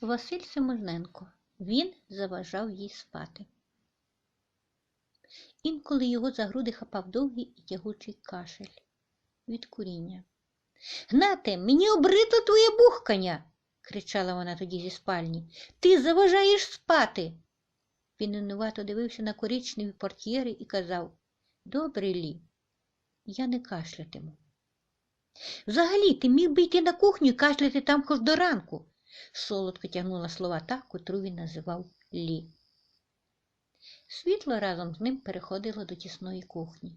Василь Симоненко. Він заважав їй спати. Інколи його за груди хапав довгий і тягучий кашель від куріння. Гнате, мені обрито твоє бухкання, кричала вона тоді зі спальні. Ти заважаєш спати. Він винувато дивився на коричневі портьєри і казав Добре лі, я не кашлятиму. Взагалі, ти міг би йти на кухню і кашляти там хоч до ранку, солодко тягнула слова та, котру він називав Лі. Світло разом з ним переходило до тісної кухні.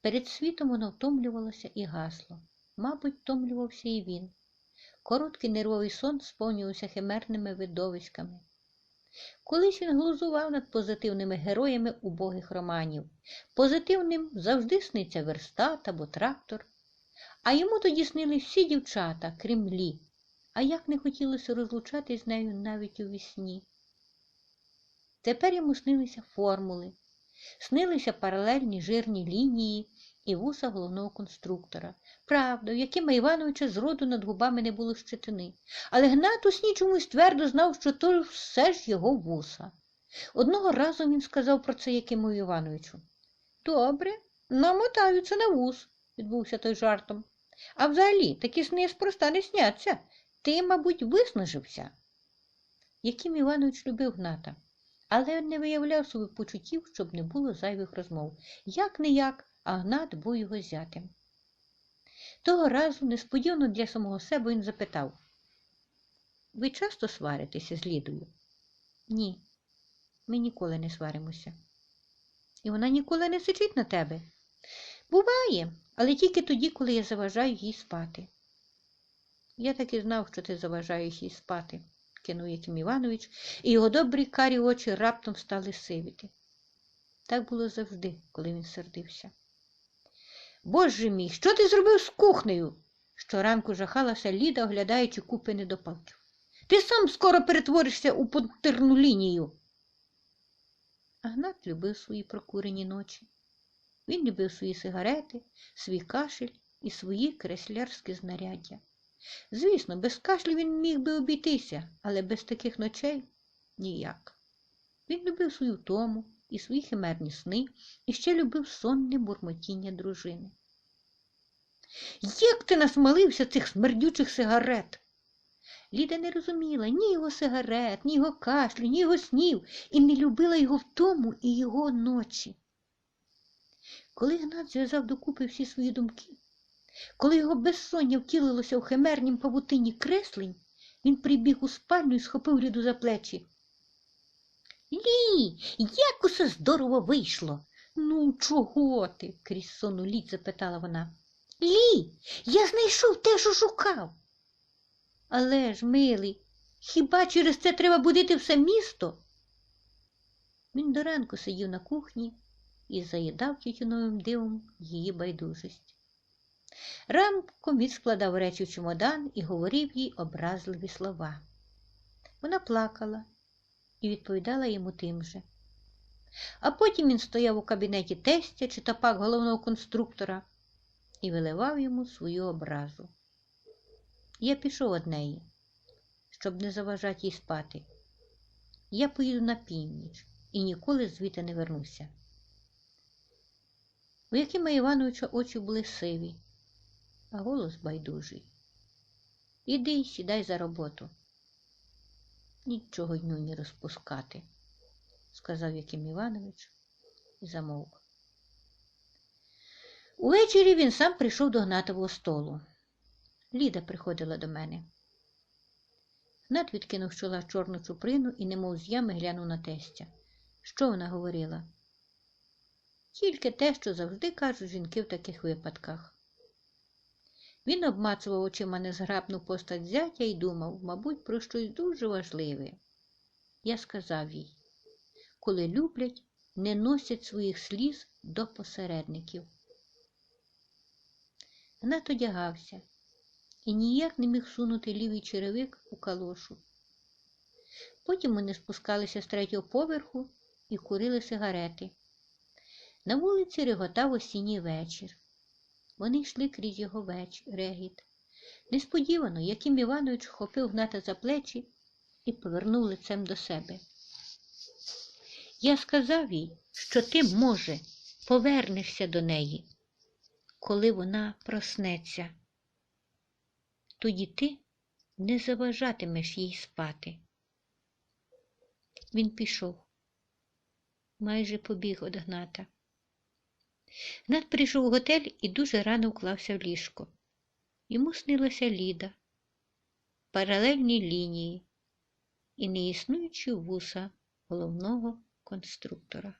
Перед світом воно втомлювалося і гасло. Мабуть, втомлювався і він. Короткий нервовий сон сповнювався химерними видовиськами. Колись він глузував над позитивними героями убогих романів. Позитивним завжди сниться верстат або трактор. А йому тоді снили всі дівчата, крім Лі, а як не хотілося розлучатись з нею навіть у вісні. Тепер йому снилися формули, снилися паралельні жирні лінії і вуса головного конструктора. Правда, в Якима Івановича зроду над губами не було щетини, але Гнат у чомусь твердо знав, що то все ж його вуса. Одного разу він сказав про це Якиму Івановичу. Добре, намотаються на вус, відбувся той жартом. А взагалі такі сни спроста не сняться. Ти, мабуть, виснажився. Яким Іванович любив Гната, але не виявляв собі почуттів, щоб не було зайвих розмов. Як не як, а Гнат був його зятем. Того разу, несподівано для самого себе, він запитав Ви часто сваритеся з Лідою? Ні, ми ніколи не сваримося. І вона ніколи не сичить на тебе. Буває, але тільки тоді, коли я заважаю їй спати. Я так і знав, що ти заважаєш їй спати, кинув Яким Іванович, і його добрі карі очі раптом стали сивіти. Так було завжди, коли він сердився. Боже мій, що ти зробив з кухнею? Щоранку жахалася Ліда, оглядаючи купи недопалків. Ти сам скоро перетворишся у пунктирну лінію. Агнат любив свої прокурені ночі. Він любив свої сигарети, свій кашель і свої креслярські знаряддя. Звісно, без кашлю він міг би обійтися, але без таких ночей ніяк. Він любив свою втому і свої химерні сни, і ще любив сонне бурмотіння дружини. Як ти насмалився цих смердючих сигарет? Ліда не розуміла ні його сигарет, ні його кашлю, ні його снів, і не любила його втому і його ночі. Коли Гнат зв'язав докупи всі свої думки, коли його безсоння втілилося в химернім павутині креслень, він прибіг у спальню і схопив Ліду за плечі. Лі, як усе здорово вийшло. Ну, чого ти? крізь сон у лід запитала вона. Лі, я знайшов те, що шукав. Але ж, милий, хіба через це треба будити все місто? Він до ранку сидів на кухні і заїдав тютюновим дивом її байдужість. Ранком він складав речі в чемодан і говорив їй образливі слова. Вона плакала і відповідала йому тим же. А потім він стояв у кабінеті тестя чи тапак головного конструктора і виливав йому свою образу. Я пішов од неї, щоб не заважати їй спати. Я поїду на північ і ніколи звідти не вернуся. У Якима Івановича очі були сиві, а голос байдужий. Іди сідай за роботу. Нічого дню не розпускати, сказав Яким Іванович і замовк. Увечері він сам прийшов до Гнатового столу. Ліда приходила до мене. Гнат відкинув чола чорну чуприну і, немов з ями, глянув на тестя. Що вона говорила? Тільки те, що завжди кажуть жінки в таких випадках. Він обмацував очима незграбну постать зятя і думав, мабуть, про щось дуже важливе. Я сказав їй, коли люблять, не носять своїх сліз до посередників. Гнат одягався і ніяк не міг сунути лівий черевик у калошу. Потім вони спускалися з третього поверху і курили сигарети. На вулиці реготав осінній вечір. Вони йшли крізь його веч... регіт. Несподівано, Яким Іванович хопив гната за плечі і повернув лицем до себе. Я сказав їй, що ти, може, повернешся до неї, коли вона проснеться. Тоді ти не заважатимеш їй спати. Він пішов, майже побіг од Гната. Гнат прийшов у готель і дуже рано вклався в ліжко. Йому снилася Ліда, паралельні лінії і неіснуючі вуса головного конструктора.